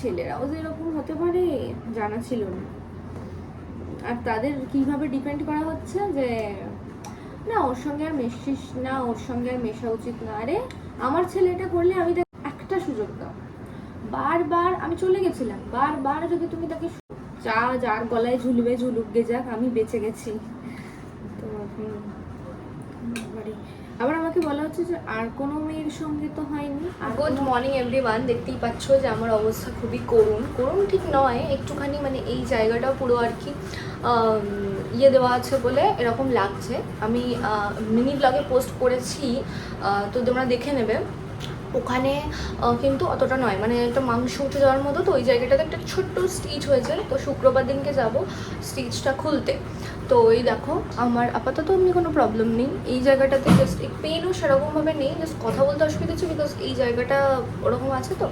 ছেলেরাও যে এরকম হতে পারে, জানা ছিল না। আর তাদের কীভাবে ডিপেন্ড করা হচ্ছে যে, না, ওর সঙ্গে আর মেশিস, না, ওর সঙ্গে আর মেশা উচিত না। আরে, আমার ছেলে এটা করলে আমি তাকে একটা সুযোগ দাও। বারবার আমি চলে গেছিলাম, বারবার যদি তুমি তাকে যা, যার গলায় ঝুলবে, ঝুলুক গে যাক, আমি বেঁচে গেছি। তো বাড়ি। আবার আমাকে বলা হচ্ছে যে আর কোনো মেয়ের সঙ্গে তো হয়নি গুড মর্নিং এভরিওয়ান দেখতেই পাচ্ছ যে আমার অবস্থা খুবই করুণ। করুণ ঠিক নয় একটুখানি মানে এই জায়গাটা পুরো আর কি ইয়ে দেওয়া আছে বলে এরকম লাগছে। আমি মিনি ব্লগে পোস্ট করেছি তো তোমরা দেখে নেবে। ওখানে কিন্তু অতটা নয়। মানে একটা মাংস উঠে যাওয়ার মতো, তো ওই জায়গাটাতে একটা ছোট্ট স্টিচ হয়েছে। তো শুক্রবার দিনকে যাব স্টিচটা খুলতে। তো এই দেখো, আমার আপাতত এমনি কোনো প্রবলেম নেই। এই জায়গাটাতে জাস্ট পেনও সেরকমভাবে নেই জাস্ট কথা বলতে অসুবিধা হচ্ছে বিকজ এই জায়গাটা ওরকম আছে তো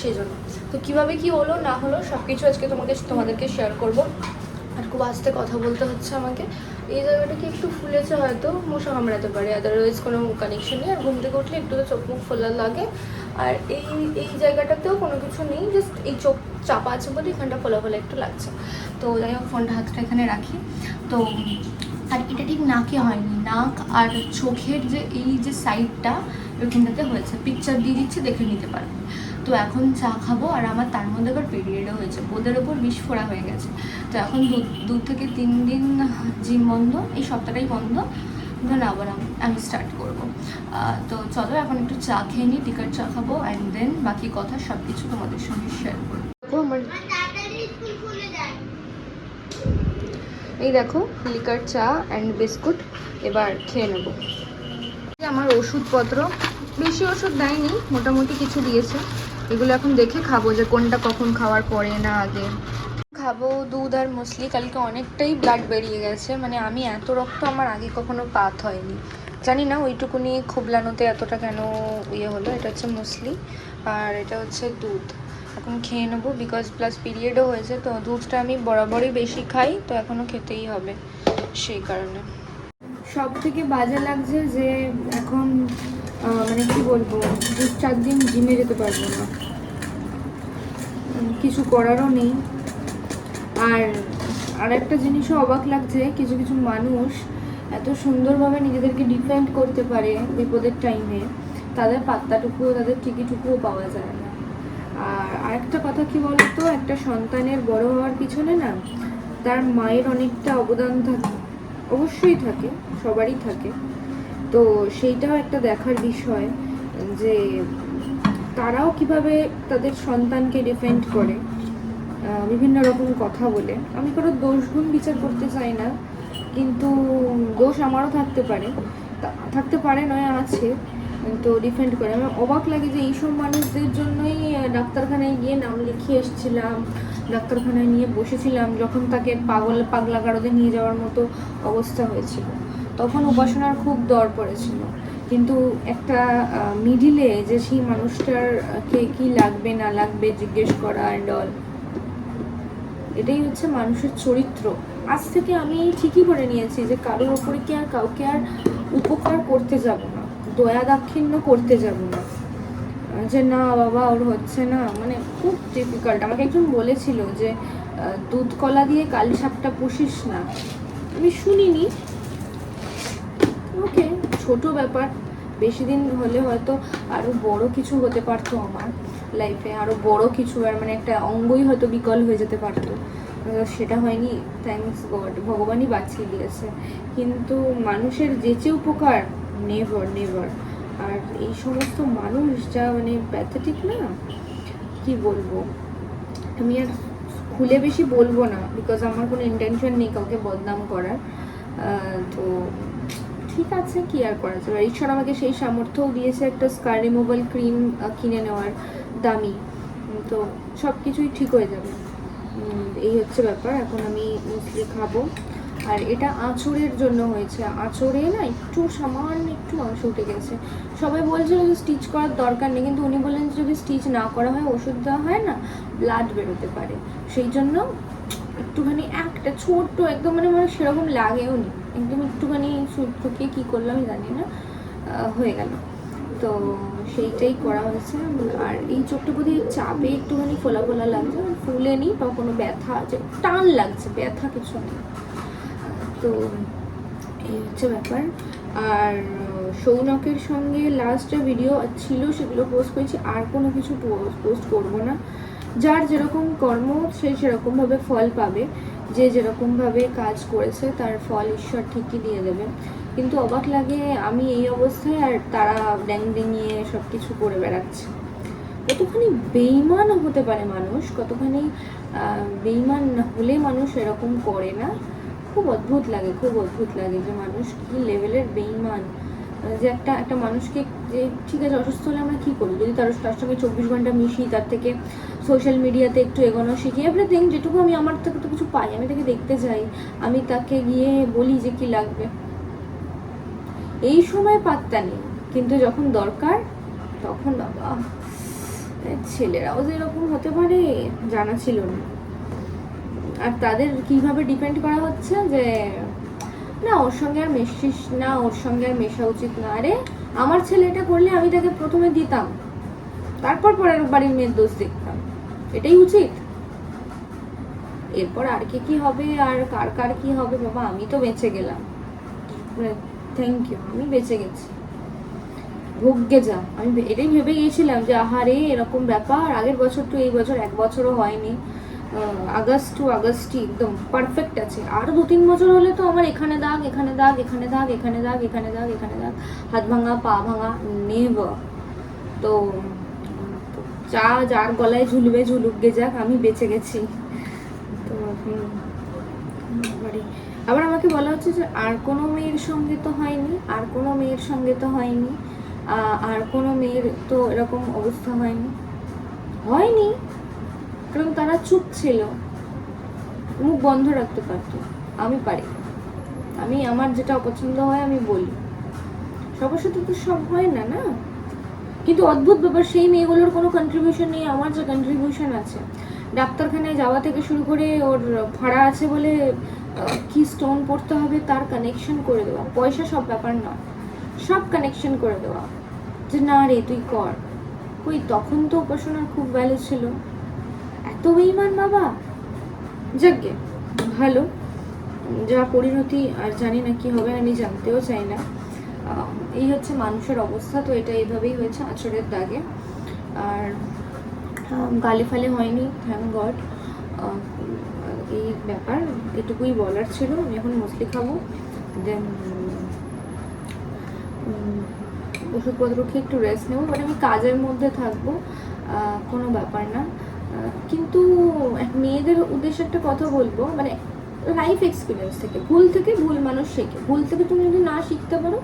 সেই জন্য তো কীভাবে কী হলো, না হলো সব কিছু আজকে তোমাকে তোমাদেরকে শেয়ার করব। আর খুব আস্তে কথা বলতে হচ্ছে আমাকে। এই জায়গাটা কি একটু ফুলেছে হয়তো, মশা কামড়াতে পারে। আদারওয়াইজ কোনো কানেকশন নেই। আর ঘুম থেকে উঠলে একটু চোখ মুখ ফোলা লাগে। আর এই এই জায়গাটাতেও কোনো কিছু নেই। জাস্ট এই চোখ চাপা আছে বলে এখানটা ফোলা ফোলা একটু লাগছে। তো যাই হোক, ফোনটা হাতটা এখানে রাখি। তো, আর এটা ঠিক নাকে হয়নি। নাক আর চোখের যে এই যে সাইডটা ওইখানটাতে হয়েছে। পিকচার দিয়ে দিচ্ছে, দেখে নিতে পারবে। তো এখন চা খাব আর আমার তার মধ্যে আবার পিরিয়ডও হয়েছে। বোধের ওপর বিষ বিস্ফোরা হয়ে গেছে। তো এখন দু দু থেকে তিন দিন জিম বন্ধ এই সপ্তাহটাই বন্ধ। দেন আবার আমি আমি স্টার্ট করব। তো চলো এখন একটু চা খেয়ে নিই টিকার চা খাব অ্যান্ড দেন বাকি কথা সব কিছু তোমাদের সঙ্গে শেয়ার করব। আমার এই দেখো লিকার চা অ্যান্ড বিস্কুট এবার খেয়ে নেব। আমার ওষুধপত্র বেশি ওষুধ দেয়নি মোটামুটি কিছু দিয়েছে। এগুলো এখন দেখে খাব যে কোনটা কখন খাওয়ার পরে না আগে। খাব দুধ আর মুসলি কালকে অনেকটাই ব্লাড বেরিয়ে গেছে মানে আমি এত রক্ত আমার আগে কখনো পাত হয়নি। জানি না ওইটুকুনি খুবলানোতে এতটা কেন ইয়ে হলো এটা হচ্ছে মুসলি আর এটা হচ্ছে দুধ। এখন খেয়ে নেব বিকজ প্লাস পিরিয়ডও হয়েছে তো দুধটা আমি বরাবরই বেশি খাই তো এখনও খেতেই হবে সেই কারণে। সব থেকে বাজে লাগছে যে এখন মানে কি বলব দু চার দিন জিমে যেতে পারব না। কিছু করারও নেই। আর আর একটা জিনিসও অবাক লাগছে, কিছু কিছু মানুষ এত সুন্দরভাবে নিজেদেরকে ডিফেন্ড করতে পারে বিপদের টাইমে তাদের পাত্তাটুকুও, তাদের টিকিটুকুও পাওয়া যায় না। আর আরেকটা কথা কি বলতো, একটা সন্তানের বড় হওয়ার পিছনে না, তার মায়ের অনেকটা অবদান থাকে, অবশ্যই থাকে, সবারই থাকে। তো সেইটাও একটা দেখার বিষয় যে তারাও কীভাবে তাদের সন্তানকে ডিফেন্ড করে? বিভিন্ন রকম কথা বলে। আমি কোনো দোষ গুণ বিচার করতে চাই না, কিন্তু দোষ আমারও থাকতে পারে। থাকতে পারে নয়, আছে তো ডিফেন্ড করে। আমার অবাক লাগে যে এইসব মানুষদের জন্যই ডাক্তারখানায় গিয়ে নাম লিখিয়ে এসেছিলাম, ডাক্তারখানায় নিয়ে বসেছিলাম, যখন তাকে পাগল পাগলা গারদে নিয়ে যাওয়ার মতো অবস্থা হয়েছিল। তখন উপাসনার খুব দর পড়েছিল। কিন্তু একটা মিডিলে যে সেই মানুষটার কে কি লাগবে, না লাগবে জিজ্ঞেস করা অ্যান্ড অল এটাই হচ্ছে মানুষের চরিত্র। আজ থেকে আমি ঠিকই করে নিয়েছি যে কারোর ওপরে কি আর কাউকে আর উপকার করতে যাব না, দয়া দাক্ষিণ্য করতে যাব না। যে না বাবা, ওর হচ্ছে না মানে খুব ডিফিকাল্ট আমাকে একজন বলেছিল যে দুধ কলা দিয়ে কালি সাপটা পুষিস না। আমি শুনিনি ছোট ব্যাপার, বেশি দিন হলে হয়তো আরও বড় কিছু হতে পারতো আমার লাইফে আরও বড় কিছু আর মানে একটা অঙ্গই হয়তো বিকল হয়ে যেতে পারতো। সেটা হয়নি থ্যাঙ্কস গড ভগবানই বাঁচিয়ে দিয়েছে। কিন্তু মানুষের যেচে উপকার নেভার নেভার আর এই সমস্ত মানুষ যা মানে প্যাথেটিক না, কি বলব? আমি আর খুলে বেশি বলব না বিকজ আমার কোনো ইন্টেনশন নেই কাউকে বদনাম করার। তো ঠিক আছে কি আর করা যাবে ঈশ্বর আমাকে সেই সামর্থ্যও দিয়েছে একটা স্কার রিমুভাল ক্রিম কিনে নেওয়ার দামি। তো সব কিছুই ঠিক হয়ে যাবে। এই হচ্ছে ব্যাপার। এখন আমি মুসলি খাব। আর এটা আঁচড়ের জন্য হয়েছে। আঁচড়ে না একটু সামান্য একটু মাংস উঠে গেছে। সবাই বলছিল যে স্টিচ করার দরকার নেই, কিন্তু উনি বললেন যদি স্টিচ না করা হয়, ওষুধ দেওয়া হয় না ব্লাড বেরোতে পারে। সেই জন্য একটুখানি একটা ছোট্ট, একদম মানে মানে সেরকম লাগেও নি। একদম একটুখানি সুটফুকিয়ে কী করল আমি জানি না হয়ে গেল। তো সেইটাই করা হয়েছে। আর এই চোখটা বোধহয় চাপে একটুখানি ফোলা ফোলা লাগছে ফুলেনি বা কোনো ব্যথা আছে, টান লাগছে, ব্যথা কিছু নেই। তো এই হচ্ছে ব্যাপার। আর সৌনকের সঙ্গে লাস্ট ভিডিও ছিল সেগুলো পোস্ট করেছি, আর কোনো কিছু পোস্ট করব না। যার যেরকম কর্ম, সে সেরকমভাবে ফল পাবে। যে যেরকমভাবে কাজ করেছে, তার ফল ঈশ্বর ঠিকই দিয়ে দেবে কিন্তু অবাক লাগে, আমি এই অবস্থায় আর তারা ড্যাং ডেঙিয়ে সব কিছু করে বেড়াচ্ছে। কতখানি বেইমান হতে পারে মানুষ, কতখানি বেইমান হলে মানুষ এরকম করে না? খুব অদ্ভুত লাগে, খুব অদ্ভুত লাগে যে মানুষ কি লেভেলের বেইমান যে একটা একটা মানুষকে যে, ঠিক আছে, অসুস্থ হলে আমরা কী করি যদি তার তার সঙ্গে চব্বিশ ঘণ্টা মিশি, তার থেকে সোশ্যাল মিডিয়াতে একটু এগোনো শিখি এভরিথিং যেটুকু আমি আমার থেকে তো কিছু পাই, আমি তাকে দেখতে যাই আমি তাকে গিয়ে বলি যে কি লাগবে। এই সময় পাত্তা নেই, কিন্তু যখন দরকার, তখন বাবা ছেলেরাও যে এরকম হতে পারে, জানা ছিল না। আর তাদের কীভাবে ডিপেন্ড করা হচ্ছে যে, না, ওর সঙ্গে আর মেশিস না, ওর সঙ্গে আর মেশা উচিত না। আরে, আমার ছেলে এটা করলে আমি তাকে প্রথমে দিতাম, তারপর পরের বাড়ির মেয়ের দোষ দেখতাম। এটাই উচিত? এরপর আর কে কি হবে আর কার কার কি হবে বাবা, আমি তো বেঁচে গেলাম। থ্যাংক ইউ আমি বেঁচে গেছি। ভোগ্যে যা। আমি এটাই ভেবে গিয়েছিলাম যে আহারে এরকম ব্যাপার। আগের বছর তো এই বছর এক বছরও হয়নি। আগস্ট টু আগস্টই একদম পারফেক্ট আছে। আর দু তিন বছর হলে তো আমার এখানে দাগ এখানে দাগ এখানে দাগ এখানে দাগ এখানে দাগ এখানে দাগ। হাত ভাঙা, পা ভাঙা নেব তো যা যার গলায় ঝুলবে, ঝুলুক গে যাক, আমি বেঁচে গেছি। তো আবার আমাকে বলা হচ্ছে যে, আর কোনো মেয়ের সঙ্গে তো হয়নি, আর কোনো মেয়ের সঙ্গে তো হয়নি আর কোনো মেয়ের তো এরকম অবস্থা হয়নি। হয়নি, কারণ তারা চুপ ছিল। মুখ বন্ধ রাখতে পারতো, আমি পারি। আমি, আমার যেটা অপছন্দ হয়, আমি বলি। সবার সাথে তো সব হয় না না? কিন্তু অদ্ভুত ব্যাপার, সেই মেয়েগুলোর কোনো কন্ট্রিবিউশন নেই, আমার যে কন্ট্রিবিউশন আছে। ডাক্তারখানায় যাওয়া থেকে শুরু করে ওর ভাড়া আছে বলে কি স্টোন পড়তে হবে তার কানেকশন করে দেওয়া। পয়সা সব ব্যাপার না সব কানেকশন করে দেওয়া। যে না রে, তুই কর। কই, তখন তো উপাসনার খুব ভ্যালু ছিল। এত বেইমান বাবা। যাকে ভালো। যা পরিণতি, আর জানি না কি হবে, আমি জানতেও চাই না। এই হচ্ছে মানুষের অবস্থা, তো এটা এইভাবেই হয়েছে আচরের দাগে। আর গালে ফালে হয়নি থ্যাংক গড এই ব্যাপার, এটুকুই বলার ছিল, আমি এখন মুসলি খাব। দেন ওষুধপত্র খেয়ে একটু রেস্ট নেব বাট আমি কাজের মধ্যে থাকব কোনো ব্যাপার না। কিন্তু মেয়েদের উদ্দেশ্যে একটা কথা বলব মানে লাইফ এক্সপিরিয়েন্স থেকে, ভুল থেকে ভুল মানুষ শেখে। ভুল থেকে তুমি যদি না শিখতে পারো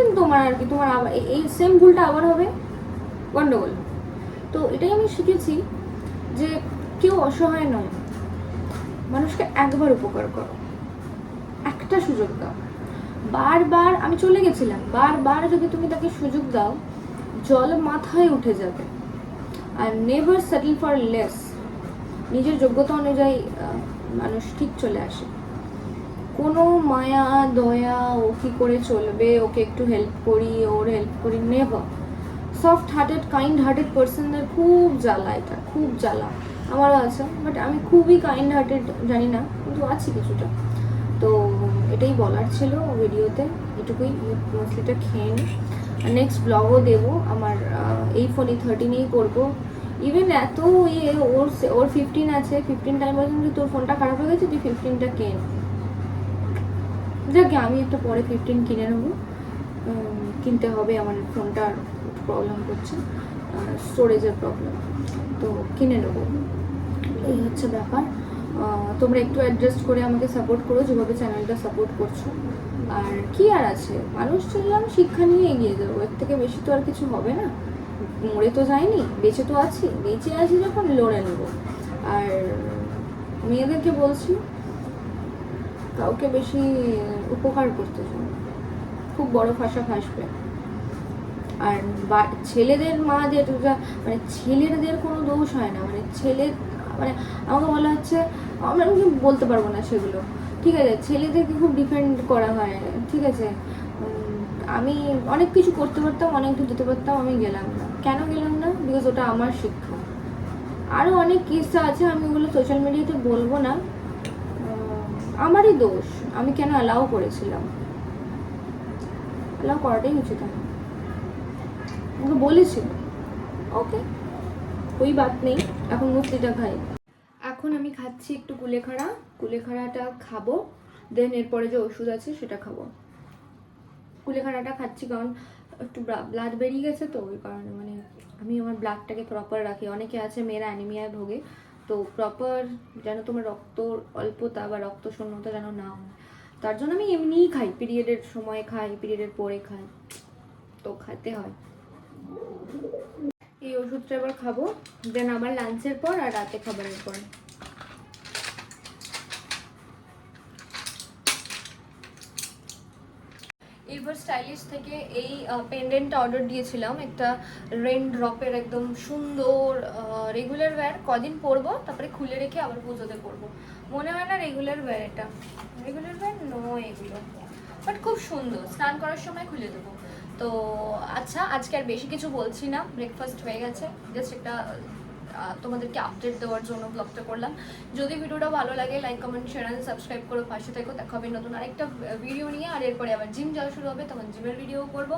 then তোমার আর কি, তোমার আবার এই- এই সেম ভুলটা আবার হবে। গন্ডগোল। তো এটাই আমি শিখেছি যে কেউ অসহায় নয়। মানুষকে একবার উপকার করো। একটা সুযোগ দাও। বারবার আমি চলে গেছিলাম, বারবার যদি তুমি তাকে সুযোগ দাও, জল মাথায় উঠে যাবে। আর নেভার সেটেল ফর লেস নিজের যোগ্যতা অনুযায়ী মানুষ ঠিক চলে আসে। কোনো মায়া, দয়া, ও কি করে চলবে? ওকে একটু হেল্প করি, ওর হেল্প করি never soft hearted kind hearted পার্সনদের খুব জ্বালা এটা, খুব জ্বালা। আমারও আছে বাট আমি খুবই কাইন্ড হার্টেড জানি না, কিন্তু আছি কিছুটা। তো এটাই বলার ছিল ভিডিওতে, এটুকুই মছলিটা খেয়ে নিই নেক্সট ব্লগও দেবো, আমার এই ফোনে থার্টিনেই করব। ইভেন এত ইয়ে ওর ওর ফিফটিন আছে ফিফটিন টাইম যে তোর ফোনটা খারাপ হয়ে গেছে, তুই ফিফটিনটা কেন যাকে, আমি একটা পরে ফিফটিন কিনে নেব। কিনতে হবে, আমার ফোনটার প্রবলেম করছে। স্টোরেজের প্রবলেম তো কিনে নেব। এই হচ্ছে ব্যাপার। তোমরা একটু অ্যাডজাস্ট করে আমাকে সাপোর্ট করো, যেভাবে চ্যানেলটা সাপোর্ট করছ। আর কি আর আছে? মানুষ চললাম শিক্ষা নিয়ে এগিয়ে যাব। এর থেকে বেশি তো আর কিছু হবে না। মরে তো যায়নি বেঁচে তো আছি। বেঁচে আছি যখন লড়ে নেব। আর মেয়েদেরকে বলছি কাউকে বেশি উপকার করতে চাও? খুব বড় ফাঁসা ফাঁসবে। আর ছেলেদের মাদের মানে ছেলেদের কোনো দোষ হয় না। মানে ছেলে মানে আমাকে বলা হচ্ছে আমরা আমি বলতে পারব না সেগুলো। ঠিক আছে, ছেলেদেরকে খুব ডিপেন্ড করা হয়। ঠিক আছে আমি অনেক কিছু করতে পারতাম, অনেক দূর যেতে পারতাম, আমি গেলাম না। কেন গেলাম না? বিকজ ওটা আমার শিক্ষা। আরও অনেক কিস্সা আছে, আমি ওগুলো সোশ্যাল মিডিয়াতে বলব না। আমারই দোষ। আমি কেন অ্যালাউ করেছিলাম? অ্যালাউ করাটাই উচিত আমার। ওকে বলেছি। ওকে ওই বাত নেই। এখন মুক্তিটা খাই। এখন আমি খাচ্ছি একটু কুলেখাড়া কুলেখাড়াটা খাব। দেন এরপরে যে ওষুধ আছে সেটা খাব। কুলেখাড়াটা খাচ্ছি কারণ একটু ব্লাড বেরিয়ে গেছে তো, ওই কারণে মানে আমি আমার ব্লাডটাকে প্রপার রাখি। অনেকে আছে মেয়েরা অ্যানিমিয়ায় ভোগে। তো প্রপার যেন তোমার রক্ত অল্পতা বা রক্ত শূন্যতা যেন না হয়। তার জন্য আমি এমনিই খাই পিরিয়ডের সময় খাই পিরিয়ডের পরে খাই। তো খেতে হয়। এই ওষুধটা এবার খাব দেন আবার লাঞ্চের পর আর রাতে খাবারের পর। এরপর স্টাইলিশ থেকে এই পেন্ডেন্টটা অর্ডার দিয়েছিলাম। একটা রেন ড্রপের একদম সুন্দর রেগুলার ওয়্যার কদিন পরবো, তারপরে খুলে রেখে আবার পুজোতে পরবো। মনে হয় না রেগুলার ওয়্যার এটা। রেগুলার ওয়্যার নয় এগুলো। বাট খুব সুন্দর। স্নান করার সময় খুলে দেবো। তো আচ্ছা আজকে আর বেশি কিছু বলছি না। ব্রেকফাস্ট হয়ে গেছে। জাস্ট একটা তোমাদেরকে আপডেট দেওয়ার জন্য ব্লগটা করলাম। যদি ভিডিওটা ভালো লাগে like comment share and subscribe করো পাশে থেকো। দেখা হবে নতুন আরেকটা ভিডিও নিয়ে। আর এরপরে আবার জিম যাওয়া শুরু হবে, তখন জিমের ভিডিও করব।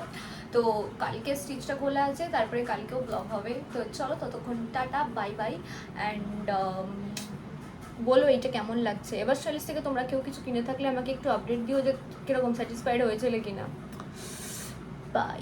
তো কালকে স্টিচটা খোলা আছে, তারপরে কালকেও ব্লগ হবে। তো চলো ততক্ষণ টাটা বাই বাই অ্যান্ড বলো এটা কেমন লাগছে? এবার স্টাইলিশ থেকে তোমরা কেউ কিছু কিনে থাকলে আমাকে একটু আপডেট দিও যে কীরকম স্যাটিসফাইড হয়েছিল কিনা। বাই